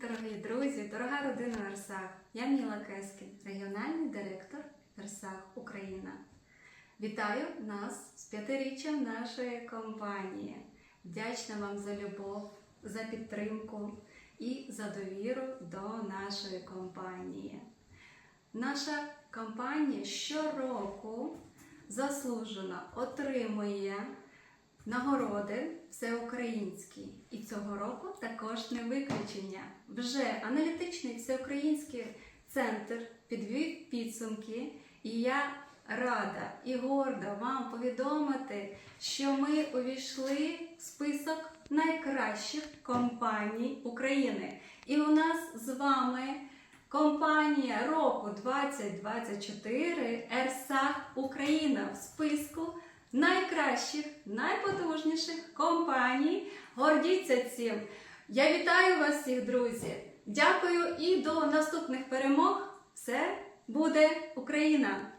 Дорогі друзі, дорога родина Версах, я Міла Кескін, регіональний директор Версах Україна. Вітаю нас з п'ятиріччям нашої компанії. Вдячна вам за любов, за підтримку і за довіру до нашої компанії. Наша компанія щороку заслужено отримує нагороди всеукраїнські. І цього року також не виключення. Вже аналітичний всеукраїнський центр підвів підсумки, і я рада і горда вам повідомити, що ми увійшли в список найкращих компаній України. І у нас з вами компанія року 2024 Ерсах Україна в списку найкращих, найпотужніших компаній. Гордіться цим. Я вітаю вас всіх, друзі! Дякую і до наступних перемог. Все буде Україна!